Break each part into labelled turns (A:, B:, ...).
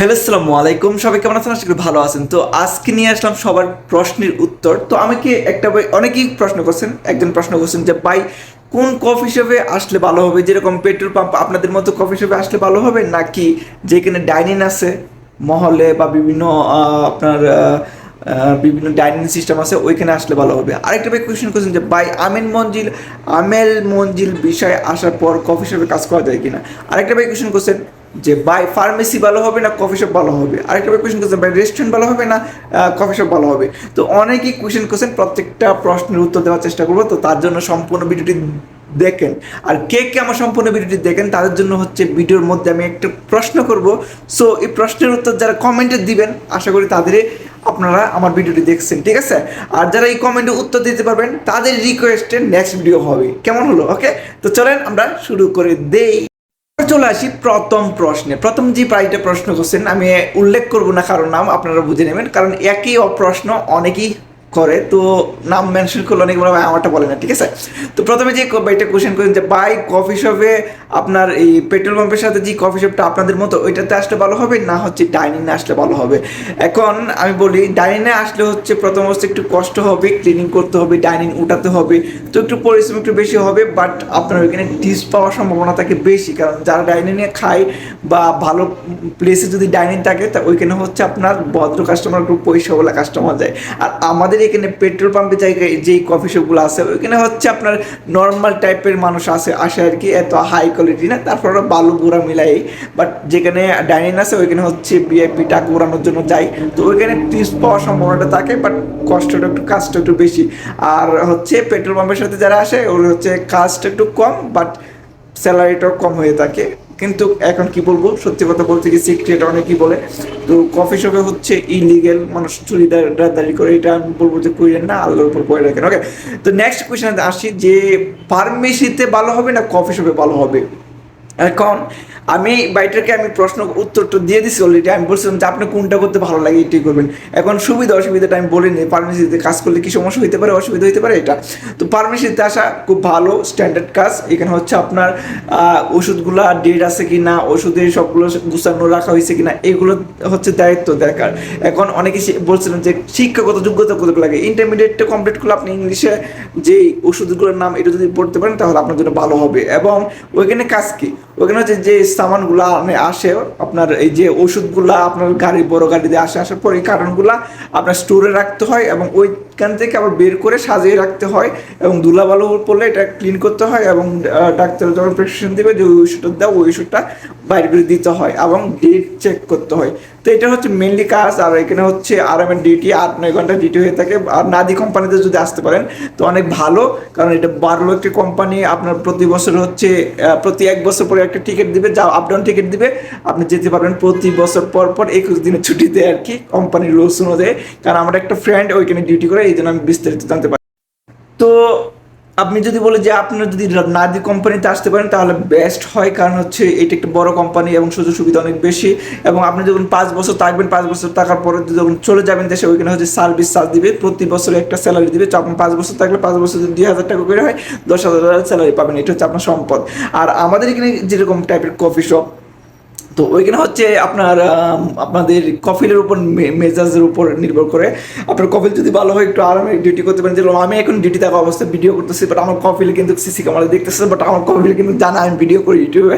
A: Hello, আসসালামু আলাইকুম। সবাই কেমন আছেন? আশা করি ভালো আছেন। তো আজকে নিয়ে আসলাম সবার প্রশ্নের উত্তর। তো আমাকে একটা ভাই অনেকেই প্রশ্ন করছেন। একজন প্রশ্ন করছেন যে, ভাই, কোন কফি শপে আসলে ভালো হবে? যেরকম পেট্রোল পাম্প আপনাদের মতো কফি শপে আসলে ভালো হবে? নাকি যেখানে ডাইনিং আছে, মহলে বা বিভিন্ন আপনার বিভিন্ন ডাইনিং সিস্টেম আছে, ওইখানে আসলে ভালো হবে? আরেকটা ভাই কোয়েশ্চেন করছেন যে, ভাই, আমিন মঞ্জিল, আমেল মঞ্জিল বিষয়ে আসার পর কফি শপে কাজ করা যায় কিনা? আরেকটা ভাই কোয়েশ্চেন করছেন যে বাই ফার্মেসি ভালো হবে না কফি শপ ভালো হবে? আরেকটা কোয়েশ্চেন করছেন ভাই রেস্টুরেন্ট ভালো হবে না কফি শপ ভালো হবে? তো অনেকেই কোয়েশ্চেন করছেন, প্রত্যেকটা প্রশ্নের উত্তর দেওয়ার চেষ্টা করব, তো তার জন্য সম্পূর্ণ ভিডিওটি দেখেন। আর কে কে আমার সম্পূর্ণ ভিডিওটি দেখেন, তাদের জন্য হচ্ছে ভিডিওর মধ্যে আমি একটা প্রশ্ন করব। সো এই প্রশ্নের উত্তর যারা কমেন্টে দিবেন, আশা করি তাদের আপনারা আমার ভিডিওটি দেখছেন, ঠিক আছে? আর যারা এই কমেন্টে উত্তর দিতে পারবেন, তাদের রিকোয়েস্টে নেক্সট ভিডিও হবে। কেমন হলো? ওকে তো চলেন আমরা শুরু করে দেই। চলে আসি প্রথম প্রশ্নে। প্রথম যে প্রায়টা প্রশ্ন করছেন, আমি উল্লেখ করব না কারণ নাম আপনারা বুঝে নেবেন, কারণ একই প্রশ্ন অনেকেই করে, তো নাম মেনশন করলে অনেক ভাই আমারটা বলে না ঠিক আছে? তো প্রথমে যে এটা কোশ্চেন করেন যে বাই কফি শপে আপনার এই পেট্রোল পাম্পের সাথে যে কফি শপটা আপনাদের মতো, ওইটাতে আসলে ভালো হবে না হচ্ছে ডাইনিংয়ে আসলে ভালো হবে? এখন আমি বলি ডাইনিংয়ে আসলে হচ্ছে প্রথম অবস্থা একটু কষ্ট হবে ক্লিনিং করতে হবে ডাইনিং উঠাতে হবে, তো একটু পরিশ্রম একটু বেশি হবে বাট আপনার ওইখানে ডিস পাওয়ার সম্ভাবনা থাকে বেশি, কারণ যারা ডাইনিংয়ে খায় বা ভালো প্লেসে যদি ডাইনিং থাকে, তা ওইখানে হচ্ছে আপনার ভদ্র কাস্টমার একটু পয়সাওয়ালা কাস্টমার যায়। আর আমাদের এখানে পেট্রোল পাম্পের জায়গায় যেই কফি শপগুলো আছে, ওইখানে হচ্ছে আপনার নর্মাল টাইপের মানুষ আসে আসে আর কি, এত হাই কোয়ালিটি না, তারপর বালু গুঁড়া মিলাই বাট যেখানে ডাইনিং আছে, ওইখানে হচ্ছে ভিআইপি টাকা উড়ানোর জন্য যায়, তো ওইখানে টিপস পাওয়ার সম্ভাবনাটা থাকে বাট কষ্টটা একটু কাজটা একটু বেশি। আর হচ্ছে পেট্রোল পাম্পের সাথে যারা আসে, ওর হচ্ছে কাজটা একটু কম বাট স্যালারিটাও কম হয়ে থাকে। কিন্তু এখন কি বলব? সত্যি কথা বলতে কি সিক্রেট অনেকেই বলে? তো কফি শপে হচ্ছে ইলিগেল মানুষ চুরি দাঁড়ি করে, এটা আমি বলব যে করিলেন না, আল্লাহর উপর করে রাখেন। ওকে তো নেক্সট কোয়েশ্চেন আসি যে ফার্মেসিতে ভালো হবে না কফি শপে ভালো হবে? এখন আমি বাইটাকে আমি প্রশ্ন উত্তরটা দিয়ে দিছি অলরেডি আমি বলছিলাম যে আপনি কোনটা করতে ভালো লাগে এটাই করবেন। এখন সুবিধা অসুবিধাটা আমি বলিনি ফার্মেসিতে কাজ করলে কি সমস্যা হতে পারে, অসুবিধা হতে পারে এটা। তো ফার্মেসিতে আসা খুব ভালো স্ট্যান্ডার্ড কাজ। এখানে হচ্ছে আপনার ওষুধগুলো ডেট আছে কি না ওষুধের সবগুলো গুছানো রাখা হয়েছে কি না এগুলো হচ্ছে দায়িত্ব দেখার। এখন অনেকে বলছিলেন যে শিক্ষাগত যোগ্যতা কত লাগে? ইন্টারমিডিয়েটটা কমপ্লিট করলে আপনি ইংলিশে যে ওষুধগুলোর নাম এটা যদি পড়তে পারেন, তাহলে আপনার জন্য ভালো হবে। এবং ওইখানে কাজ কি? ওইখানে হচ্ছে যে সামানগুলো আসে, আপনার এই যে ওষুধগুলা আপনার গাড়ি, বড় গাড়িতে আসে, আসার পর এই কারণগুলা আপনার স্টোরে রাখতে হয় এবং ওইখান থেকে আবার বের করে সাজিয়ে রাখতে হয় এবং দুলা ধুলাবালু পড়লে এটা ক্লিন করতে হয় এবং ডাক্তার যখন প্রেসক্রিপশন দেবে যে ওই ওষুধটা দেয় ওই ওষুধটা বাইরে করে দিতে হয় এবং ডেট চেক করতে হয়। তো এটা হচ্ছে মেনলি কাজ, আর এখানে হচ্ছে আরামের ডিউটি আট নয় ঘণ্টা ডিউটি হয়ে থাকে। আর নাদি কোম্পানিতে যদি আসতে পারেন, তো অনেক ভালো, কারণ এটা বারো একটি কোম্পানি আপনার প্রতি বছর হচ্ছে প্রতি এক বছর পরে একটা টিকিট দিবে, যা আপ ডাউন টিকিট দিবে। আপনি যেতে পারবেন প্রতি বছর পর পর একুশ দিনের ছুটিতে আর কি কোম্পানির রুলস অনুযায়ী। কারণ আমার একটা ফ্রেন্ড ওইখানে ডিউটি করে এই জন্য আমি বিস্তারিত জানতে পারি। তো আপনি যদি বলে যে আপনারা যদি নাদি কোম্পানিতে আসতে পারেন, তাহলে বেস্ট হয় কারণ হচ্ছে এটা একটা বড় কোম্পানি এবং সুযোগ সুবিধা অনেক বেশি এবং আপনি যখন পাঁচ বছর থাকবেন, পাঁচ বছর থাকার পরে যখন চলে যাবেন দেশে, ওইখানে হচ্ছে সার্ভিস চার্জ দিবে, প্রতি বছরে একটা স্যালারি দিবে। আপনি পাঁচ বছর থাকলে পাঁচ বছর যদি দুই হাজার টাকা করে হয়, দশ হাজার টাকা স্যালারি পাবেন। এটা হচ্ছে আপনার সম্পদ। আর আমাদের এখানে যেরকম টাইপের কফি শপ তো ওইখানে হচ্ছে আপনার আপনাদের কফিলের উপর মেজাজের উপর নির্ভর করে। আপনার কফিল যদি ভালো হয়, একটু আরামে ডিউটি করতে পারেন। যেরকম আমি এখন ডিউটি থাকা অবস্থায় ভিডিও করতেছি বাট আমার কফিল কিন্তু সিসি ক্যামেরা দেখতেছে বাট আমার কফিল কিন্তু জানা আমি ভিডিও করি ইউটিউবে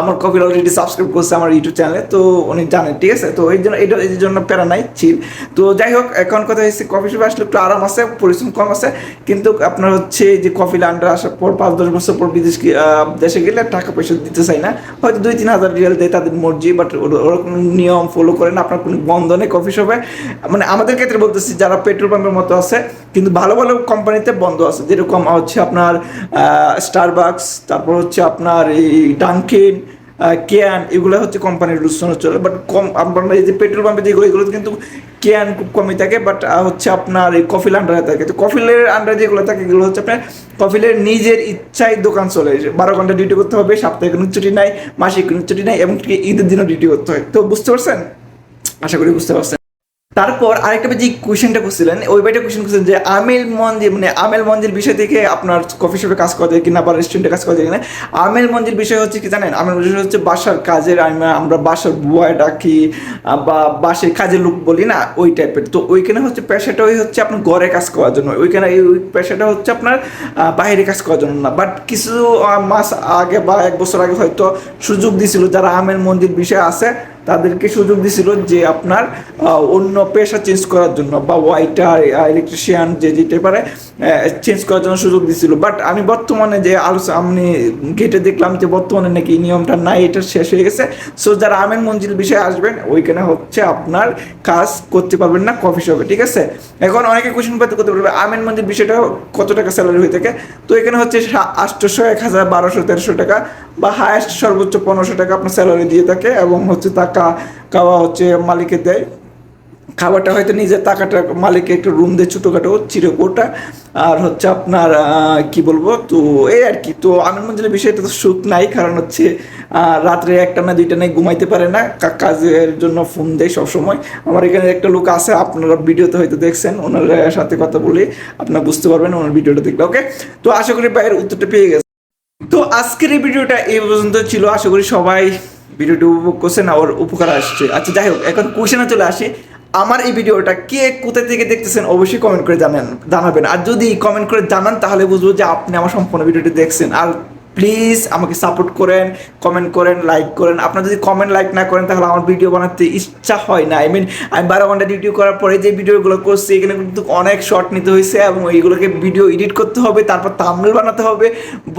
A: আমার কফিল অলরেডি সাবস্ক্রাইব করছে আমার ইউটিউব চ্যানেলে তো উনি জানেন ঠিক আছে? তো এই জন্য, এটা, এই জন্য প্যারা নাই চিল তো যাই হোক, এখন কথা হচ্ছে কফি শপে আসলে একটু আরাম আছে, পরিশ্রম কম আছে। কিন্তু আপনার হচ্ছে যে কফিল আন্ডার আসার পর, পাঁচ, দশ বছর পর বিদেশ দেশে গেলে টাকা পয়সা দিতে চাই না। হয়তো দুই, তিন হাজার রিয়াল দেয় তাদের মর্জি বাট ওরকম নিয়ম ফলো করে না, আপনার কোনো বন্ধ নেই কফি শপে মানে আমাদের ক্ষেত্রে বলতেছি, যারা পেট্রোল পাম্পের মতো আছে, কিন্তু ভালো ভালো কোম্পানিতে বন্ধ আছে। যেরকম হচ্ছে আপনার স্টারবাক্স তারপর হচ্ছে আপনার এই ডাঙ্কিন ক্যান এগুলো হচ্ছে কোম্পানির রুলস চলে বাট কম আপনার এই যে পেট্রোল পাম্পে যেগুলো এগুলো কিন্তু কেয়ান খুব কমই থাকে বাট হচ্ছে আপনার এই কফিল আন্ডারে থাকে। তো কফিলের আন্ডারে যেগুলো থাকে, এগুলো হচ্ছে আপনার কফিলের নিজের ইচ্ছায় দোকান চলে। বারো ঘণ্টা ডিউটি করতে হবে, সপ্তাহে কোনো ছুটি নাই মাসিক কোনো ছুটি নাই, এবং ঈদের দিনও ডিউটি করতে হয়। তো বুঝতে পারছেন? আশা করি বুঝতে পারছেন। তারপর আরেকটা যে কোয়েশ্চেনটা করছিলেন, ওই ভাইটা কোয়েশ্চেন করছিলেন যে, আমেল মন্দির মানে আমেল মন্দির বিষয় থেকে আপনার কফি শপে কাজ করা যায় কিনা বা রেস্টুরেন্টে কাজ করা যায় কিনা। আমেল মন্দির বিষয় হচ্ছে কি জানেন? আমেল মঞ্জিল হচ্ছে বাসার কাজের আমরা আমরা বাসার বয় ডাকি, বা বাসের কাজের লোক বলি না, ওই টাইপের তো ওইখানে হচ্ছে পেশাটা ওই হচ্ছে আপনার ঘরে কাজ করার জন্য। ওইখানে ওই পেশাটা হচ্ছে আপনার বাইরে কাজ করার জন্য না। বাট কিছু মাস আগে বা এক বছর আগে হয়তো সুযোগ দিছিল যারা আমেল মন্দির বিষয় আছে তাদেরকে সুযোগ দিছিল যে আপনার অন্য পেশা চেঞ্জ করার জন্য বা ওয়াইটার ইলেকট্রিশিয়ান যে যেতে পারে চেঞ্জ করার জন্য সুযোগ দিছিল। বাট আমি বর্তমানে যে আলোচনা, আমি গেটে দেখলাম যে বর্তমানে নাকি নিয়মটা নাই, এটা শেষ হয়ে গেছে। সো যারা আমের মঞ্জিল বিষয়ে আসবেন, ওইখানে হচ্ছে আপনার কাজ করতে পারবেন না কফি শপে ঠিক আছে? এখন অনেকে কোশ্চেন পাতে করতে পারবে আমের মঞ্জিল বিষয়টা কত টাকা স্যালারি হয়ে থাকে? তো এখানে হচ্ছে আটশোশো এক হাজার বারোশো তেরোশো টাকা বা হায়েস্ট সর্বোচ্চ পনেরোশো টাকা আপনার স্যালারি দিয়ে থাকে এবং হচ্ছে টাকা খাওয়া হচ্ছে মালিকে দেয়। খাবারটা হয়তো নিজের টাকাটা মালিকে একটু রুম দেয় ছোটোখাটো চিরকোটা। আর হচ্ছে আপনার কি বলব? তো এই আর কি। তো আমির মঞ্জিলের বিষয়টা তো সুখ নাই, কারণ হচ্ছে রাত্রে একটা না দুইটা নাই ঘুমাইতে পারে না। কাজের জন্য ফোন দেয় সবসময়। আমার এখানে একটা লোক আছে, আপনারা ভিডিওতে হয়তো দেখছেন, ওনার সাথে কথা বলে, আপনারা বুঝতে পারবেন, ওনার ভিডিওটা দেখলে ওকে তো আশা করি বাইরের উত্তরটা পেয়ে গেছে তো আজকের এই ভিডিওটা এই পর্যন্ত ছিল। আশা করি সবাই ভিডিওটি উপভোগ করছেন আর উপকার আসছে। আচ্ছা যাই হোক, এখন কোশ্চেনে চলে আসে। আমার এই ভিডিওটা কে কোথা থেকে দেখতেছেন অবশ্যই কমেন্ট করে জানান, জানাবেন। আর যদি কমেন্ট করে জানান, তাহলে বুঝব যে আপনি আমার সম্পূর্ণ ভিডিওটি দেখছেন। আর প্লিজ আমাকে সাপোর্ট করেন কমেন্ট করেন লাইক করেন। আপনারা যদি কমেন্ট লাইক না করেন, তাহলে আমার ভিডিও বানাতে ইচ্ছা হয় না। আই মিন আমি বারো ঘণ্টা ডিউটি করার পরে যে ভিডিওগুলো করছি, এখানে কিন্তু অনেক শর্ট নিতে হয়েছে এবং এইগুলোকে ভিডিও এডিট করতে হবে, তারপর তামিল বানাতে হবে।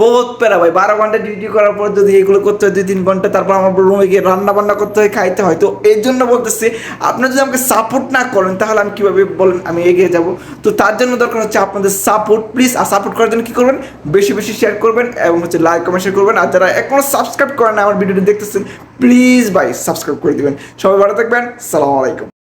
A: বহুত প্যারা ভাই, বারো ঘণ্টা ডিউটি করার পর যদি এগুলো করতে হয় দুই তিন ঘণ্টা, তারপর আমার রুমে গিয়ে রান্না বান্না করতে হয়, খাইতে হয়। তো এর জন্য বলতেছি, আপনারা যদি আমাকে সাপোর্ট না করেন, তাহলে আমি কীভাবে বলেন, আমি এগিয়ে যাব? তো তার জন্য দরকার হচ্ছে আপনাদের সাপোর্ট প্লিজ আর সাপোর্ট করার জন্য কী করবেন? বেশি বেশি শেয়ার করবেন এবং হচ্ছে লাইক কমেন্ট শেয়ার করবেন। আর যারা এখনও সাবস্ক্রাইব করেন আমার ভিডিওটি দেখতেছেন প্লিজ ভাই সাবস্ক্রাইব করে দিবেন। সবাই ভালো থাকবেন। সালাম আলাইকুম